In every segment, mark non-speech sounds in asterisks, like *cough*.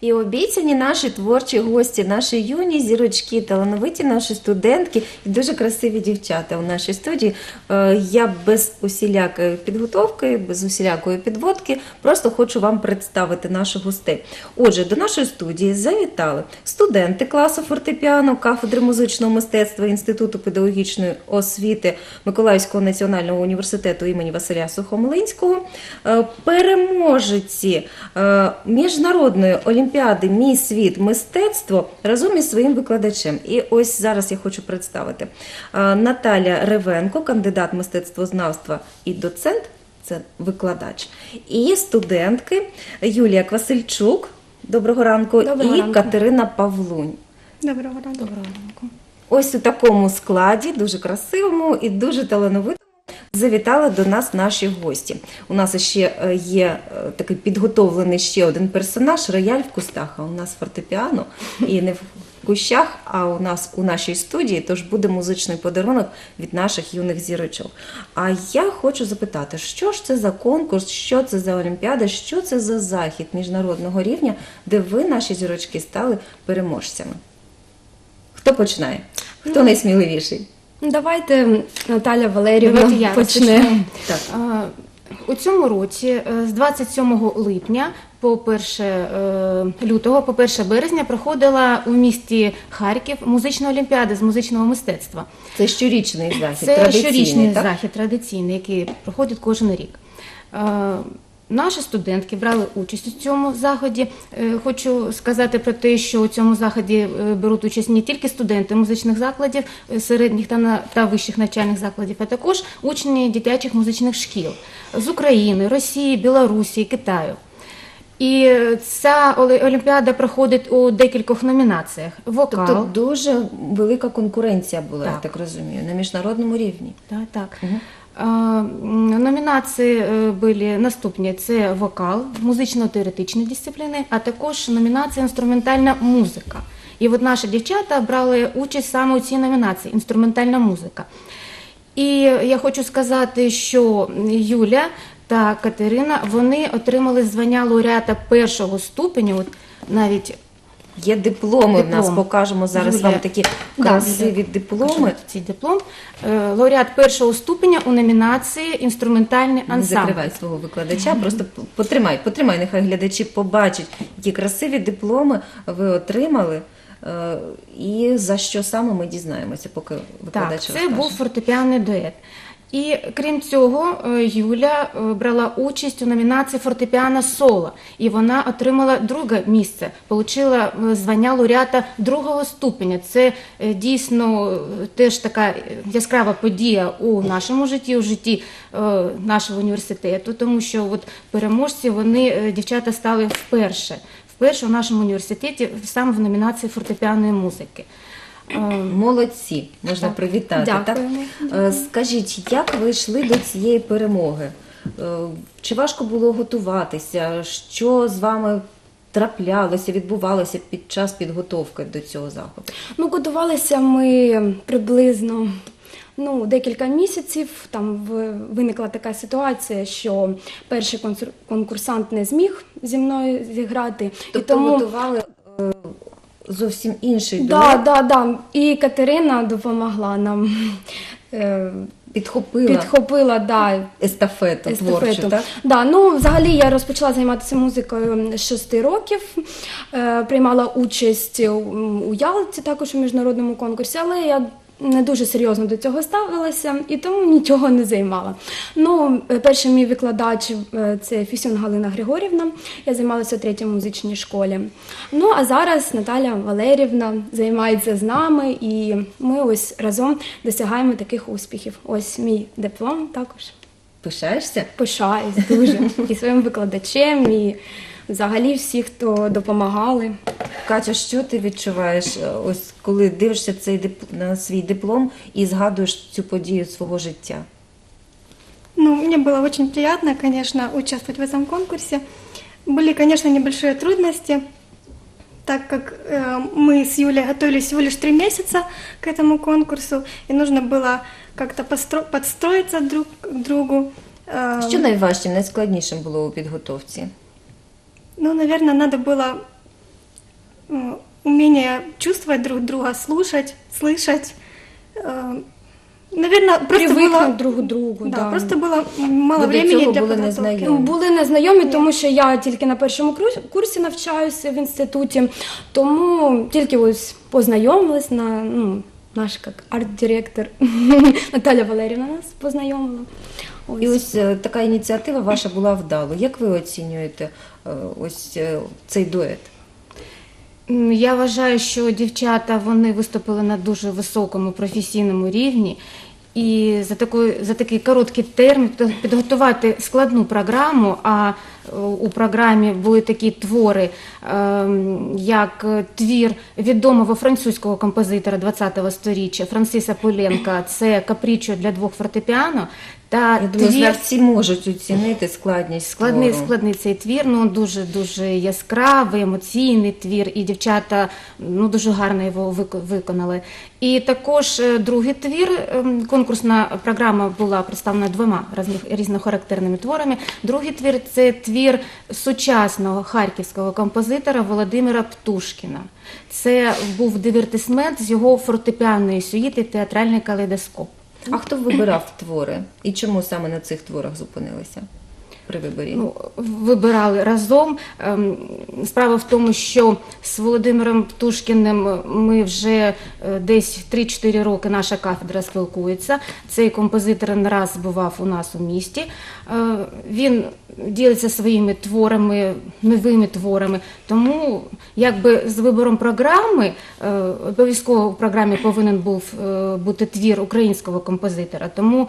І обіцяні наші творчі гості, наші юні зірочки, талановиті наші студентки і дуже красиві дівчата у нашій студії. Е, Я без усілякої підготовки, без усілякої підводки просто хочу вам представити наших гостей. Отже, до нашої студії завітали студенти класу фортепіано, кафедри музичного мистецтва Інституту педагогічної освіти Миколаївського національного університету імені Василя Сухомлинського, е, переможеці е, міжнародної олімпіади Мій світ мистецтво разом із своїм викладачем. І ось зараз я хочу представити Наталя Ревенко, кандидат мистецтвознавства і доцент. Це викладач. І студентки Юлія Квасильчук. Доброго ранку, Доброго і ранку. Катерина Павлунь. Доброго ранку. Доброго ранку. Ось у такому складі, дуже красивому і дуже талановитому, завітали до нас наші гості. У нас ще е, є е, такий підготовлений ще один персонаж рояль в кустах. А у нас фортепіано і не в кущах, а у нас у нашій студії. Тож буде музичний подарунок від наших юних зірочок. А я хочу запитати, що ж це за конкурс, що це за олімпіада, що це за захід міжнародного рівня, де ви, наші зірочки, стали переможцями? Хто починає? Хто найсміливіший? Ну, Давайте Наталя Валерівна Давайте я почне. Так. Е, У цьому році е, з 27 липня по 1 е, лютого, по 1 березня проходила у місті Харків музична олімпіада з музичного мистецтва. Це щорічний захід, Це традиційний, щорічний так? захід традиційний, який проходить кожен рік. Наші студентки брали участь у цьому заході. Е, Хочу сказати про те, що у цьому заході е, беруть участь не тільки студенти музичних закладів, е, середніх та, на- та вищих навчальних закладів, а також учні дитячих музичних шкіл з України, Росії, Білорусі, Китаю. І ця олімпіада проходить у декількох номінаціях: вокал, Тобто дуже велика конкуренція була, я Так. так розумію, на міжнародному рівні. Так, так. М, Номінації е, були наступні: це вокал, музично-теоретичні дисципліни, а також номінація інструментальна музика. І от наші дівчата брали участь саме у цій номінації інструментальна музика. І я хочу сказати, що Юля та Катерина вони отримали звання лауреата першого ступеню. Навіть Є дипломи в нас, Диплом. покажемо зараз Юлія. вам такі Да, красиві дипломи. Цей диплом Е, лауреат першого ступеня у номінації інструментальний Не ансамбль. закривай свого викладача, просто п- потримай, потримай, нехай глядачі побачать, які красиві дипломи ви отримали. е, І за що саме ми дізнаємося, поки викладач Так, це розкаже. був фортепіаний дует. І крім цього, е, Юля е, брала участь у номінації фортепіано соло, і вона отримала друге місце, отримала звання лауреата другого ступеня. Це е, дійсно е, теж така е, яскрава подія у нашому житті, у житті е, нашого університету, тому що от переможці вони е, дівчата стали вперше. Вперше у нашому університеті саме в номінації фортепіаної музики. Е, Молодці, можна Так. привітати. Дякуємо. Так? Е, Скажіть, як ви йшли до цієї перемоги? Е, Чи важко було готуватися? Що з вами траплялося, відбувалося під час підготовки до цього заходу? Ну, готувалися ми приблизно ну, декілька місяців. Там виникла така ситуація, що перший конкурсант не зміг зі мною зіграти. Тобто і тому... готували зовсім інший Да, дует, да, да. І Катерина допомогла нам. *laughs* е, підхопила Підхопила да, естафету, творчу, так? Да, ну, взагалі я розпочала займатися музикою з 6 років, е, приймала участь у, у Ялті, також у міжнародному конкурсі, але я не дуже серйозно до цього ставилася і тому нічого не займала. Ну, е, перший мій викладач е, це Фісюн Галина Григорівна. Я займалася у третій музичній школі. Ну а зараз Наталя Валерівна займається з нами, і ми ось разом досягаємо таких успіхів. Ось мій диплом також. Пишаєшся? Пишаюсь дуже *laughs* і своїм викладачем, і взагалі всі, хто допомагали. Катя, що ти відчуваєш, е, ось коли дивишся цей дип- на свій диплом і згадуєш цю подію свого життя? Ну, мне было очень приятно, конечно, участвовать в этом конкурсе. Были, конечно, небольшие трудности, так как э, мы с Юлей готовились всего лишь три месяца к этому конкурсу, и нужно было как-то постро- подстроиться друг к другу. Э, Що найважчим, найскладнішим було у підготовці? Ну, наверное, надо было умение чувствовать друг друга, слушать, слышать. Наверное, просто Привикнуть было... друг другу. Да, да. просто было мало Ви до времени цього для були подготовки. незнайомі. Ну, були незнайомі, тому що я тільки на першому кру- курсі навчаюся в інституті, тому тільки ось познайомилась на ну, наш як арт-директор *laughs* Наталя Валерівна нас познайомила. Ось. І ось е, така ініціатива ваша була вдало. Як ви оцінюєте е, ось е, цей дует? Я вважаю, що дівчата вони виступили на дуже високому професійному рівні. І за такий, за такий короткий термін підготувати складну програму, а у програмі були такі твори, ем, як твір відомого французького композитора ХХ століття Франсиса Поленка, *clears throat* це капрічо для двох фортепіано, та Я думаю, твір знавці можуть оцінити складність Складний, твору. складний цей твір, ну дуже дуже яскравий, емоційний твір, і дівчата ну дуже гарно його виконали. І також е, другий твір, ем, конкурсна програма була представлена двома різнохарактерними творами. Другий твір це твір сучасного харківського композитора Володимира Птушкіна. Це був дивертисмент з його фортепіаної сюїти театральний калейдоскоп. А хто вибирав твори? І чому саме на цих творах зупинилися при виборі? ну, вибирали разом. Ем, Справа в тому, що з Володимиром Птушкіним ми вже е, десь 3-4 роки наша кафедра спілкується. Цей композитор не раз бував у нас у місті. Е, Він ділиться своїми творами, новими творами. Тому якби з вибором програми е, обов'язково у програмі повинен був бути твір українського композитора. Тому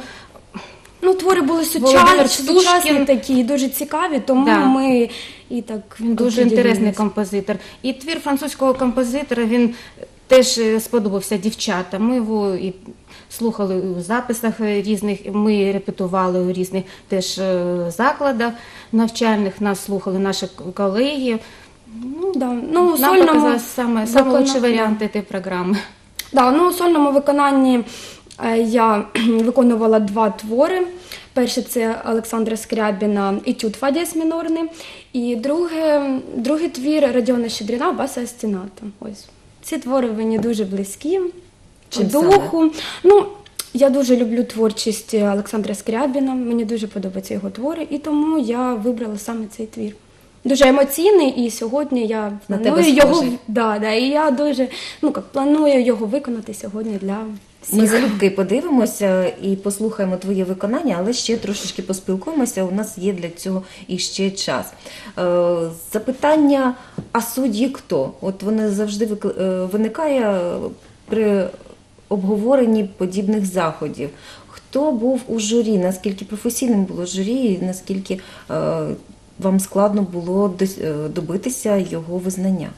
Ну, твори були Володимир сучасні, Птушкін. такі, дуже цікаві, тому Да. ми і так Він дуже інтересний композитор. І твір французького композитора він теж е, сподобався дівчатам. Ми його і слухали у записах е, різних, ми репетували у різних теж е, закладах навчальних, нас слухали наші колеги. Ну, Да. Ну, у нам сольному саме, саме викона- лучший варіант цієї програми. Да, ну, у сольному виконанні е, я *clears throat* виконувала два твори. Перший це Олександра Скрябіна «Етюд Фадіс мінорний. І друге, другий твір Радіона Щедріна «Баса Астіната». Ось. Ці твори мені дуже близькі. Чим духу. Ну, я дуже люблю творчість Олександра Скрябіна, мені дуже подобаються його твори, і тому я вибрала саме цей твір. Дуже емоційний, і сьогодні я На планую тебе його. схожий. Да, да, і я дуже ну, як, планую його виконати сьогодні для всіх. Ми залюбки подивимося і послухаємо твоє виконання, але ще трошечки поспілкуємося. У нас є для цього і ще час. Е, Запитання: а судді хто? От вони завжди е, виникає при обговоренні подібних заходів. Хто був у журі? Наскільки професійним було журі, і наскільки е, вам складно було е, добитися його визнання?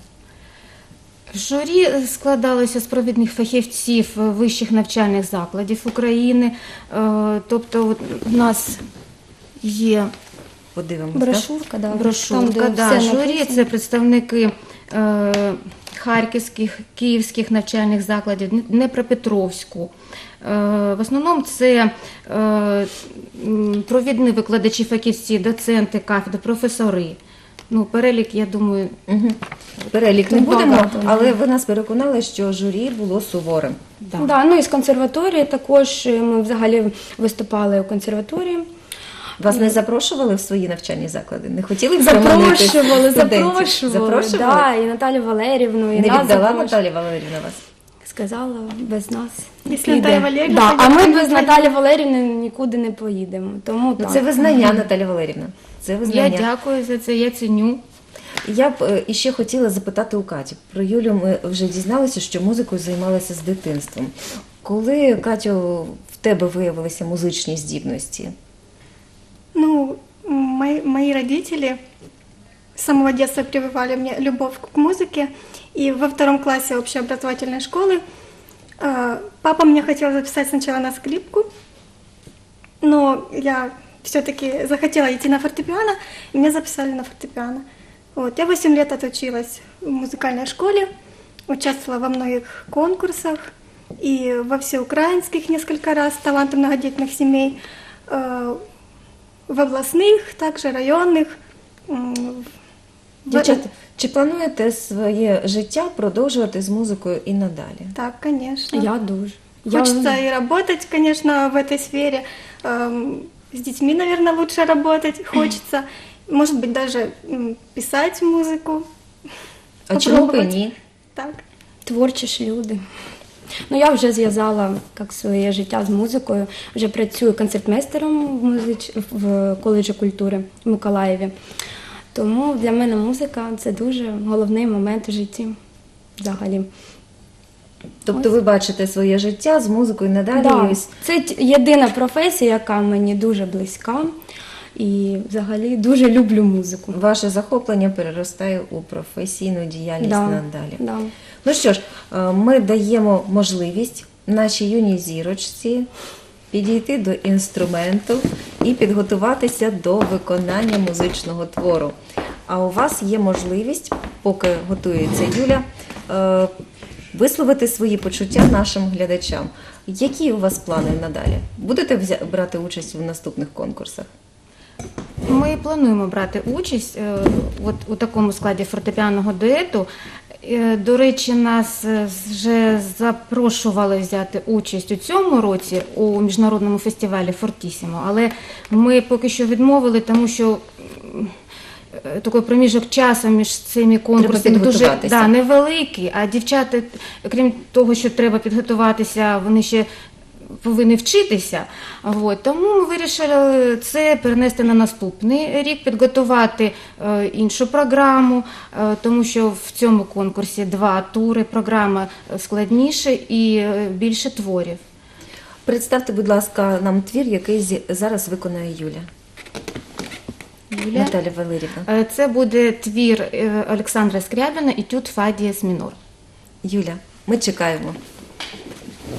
Журі складалося з провідних фахівців е, вищих навчальних закладів України. Е, Тобто от у нас є Подивимося. так? Брошурка, да, брошурка, там, да, все журі це представники харківських, київських навчальних закладів, Дніпропетровську. Е, в основному це е, провідні викладачі, фахівці, доценти кафедри, професори. Ну, перелік, я думаю, Мгм. Перелік не будемо, багато. але ви нас переконали, що журі було суворим. да. Да, ну і з консерваторії також е, ми взагалі виступали у консерваторії. Вас не запрошували в свої навчальні заклади? Не хотіли б Запрошували, студентів? запрошували. Запрошували? Да, і Наталю Валерівну, і Не нас віддала запрошували. Наталія Валерівна вас? Сказала, без нас. піде. Наталя Валерівна да, а ми без Наталі Валерівни нікуди не поїдемо. Тому Ну, так. це визнання, Наталя Валерівна. Це Я визнання. дякую за це, я ціню. Я б е, іще хотіла запитати у Каті. Про Юлю ми вже дізналися, що музикою займалася з дитинством. Коли, Катю, в тебе виявилися музичні здібності? Ну, мои, мои родители с самого детства прививали мне любовь к музыке. И во втором классе общеобразовательной школы э, папа мне хотел записать сначала на скрипку, но я все-таки захотела идти на фортепиано, и меня записали на фортепиано. Вот, я 8 лет отучилась в музыкальной школе, участвовала во многих конкурсах и во всеукраинских несколько раз таланты многодетных семей, э, в областных, также районных, Дівчата, чи плануєте своє життя продовжувати з музикою і надалі? Так, конечно. Я дуже. Я- Хочется и работать, конечно, в этой сфере. Эм, С детьми, наверное, лучше работать *clears throat* хочется. Может быть, даже м, писать музыку. А чому б і Попробувати. ні? Так. Творчі ж люди. Ну, я вже зв'язала як своє життя з музикою. Вже працюю концертмейстером в, музич... в коледжі культури в Миколаєві. Тому для мене музика це дуже головний момент у житті взагалі. Тобто ви бачите своє життя з музикою надалі. Да, ось це єдина професія, яка мені дуже близька. І взагалі дуже люблю музику. ваше захоплення переростає у професійну діяльність Да, надалі. да. Ну що ж, е, ми даємо можливість нашій юній зірочці підійти до інструменту і підготуватися до виконання музичного твору. А у вас є можливість, поки готується Юля, е, висловити свої почуття нашим глядачам. Які у вас плани надалі? Будете брати участь в наступних конкурсах? Ми плануємо брати участь е, от у такому складі фортепіаного дуету. Е, До речі, нас е, вже запрошували взяти участь у цьому році у міжнародному фестивалі Фортісімо, але ми поки що відмовили, тому що е, такий проміжок часу між цими конкурсами дуже да, невеликий. А дівчата, крім того, що треба підготуватися, вони ще повинні вчитися. От. Тому ми вирішили це перенести на наступний рік, підготувати е, іншу програму, е, тому що в цьому конкурсі два тури, програма е, складніша і е, більше творів. Представте, будь ласка, нам твір, який зі- зараз виконає Юля. Юля? Наталя Валерівна. Е, Це буде твір е, Олександра Скрябіна «Етюд Фа дієс мінор». Юля, ми чекаємо.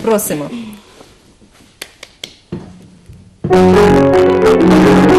Просимо. Música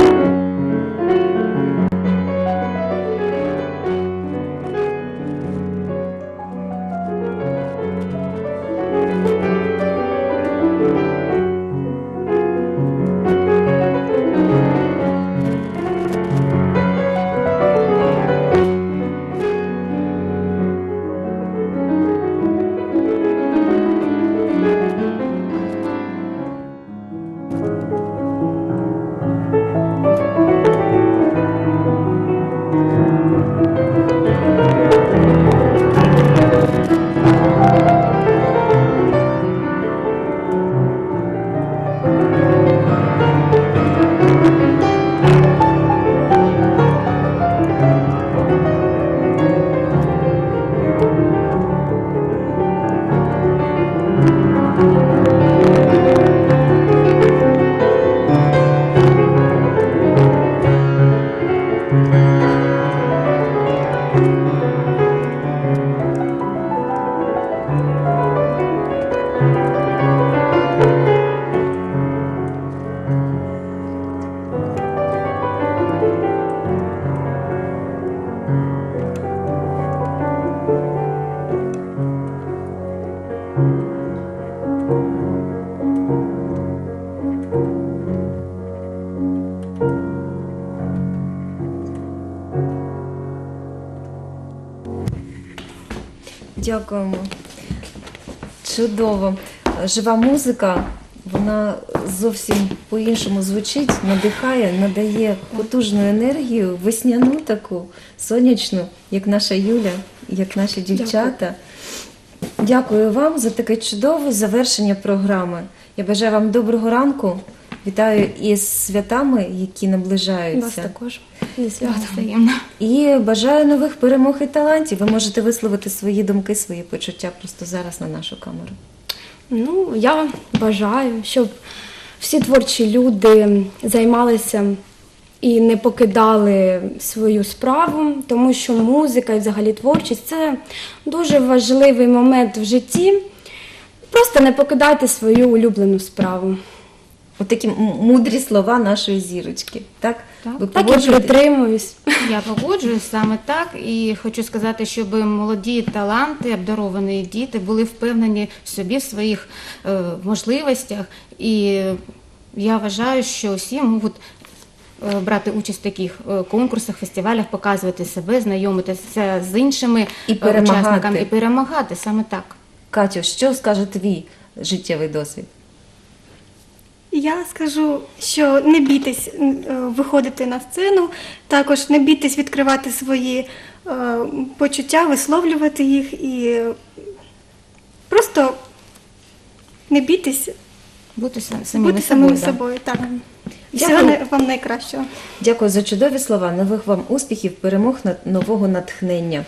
Дякуємо. Чудово. Жива музика, вона зовсім по-іншому звучить, надихає, надає потужну енергію, весняну таку, сонячну, як наша Юля, як наші дівчата. Дякую вам за таке чудове завершення програми. Я бажаю вам доброго ранку. Вітаю із святами, які наближаються. Вас також святом. Взаємно. І бажаю нових перемог і талантів. Ви можете висловити свої думки, свої почуття просто зараз на нашу камеру. Ну, я бажаю, щоб всі творчі люди займалися і не покидали свою справу, тому що музика і взагалі творчість це дуже важливий момент в житті. Просто не покидайте свою улюблену справу. От такі мудрі слова нашої зірочки. Так, Так. ви Так і погоджуєтесь? притримуюсь. Я погоджуюсь саме так і хочу сказати, щоб молоді таланти, обдаровані діти були впевнені в собі, в своїх е, можливостях. І я вважаю, що всі можуть е, брати участь в таких е, конкурсах, фестивалях, показувати себе, знайомитися з іншими І е, перемагати. учасниками і перемагати саме так. Катю, що скаже твій життєвий досвід? Я скажу, що не бійтесь е, виходити на сцену, також не бійтесь відкривати свої е, почуття, висловлювати їх і просто не бійтесь Бути сам- бути собою. самим да. собою. Так. І Дякую. всього вам найкращого. Дякую за чудові слова, нових вам успіхів, перемог, нового натхнення.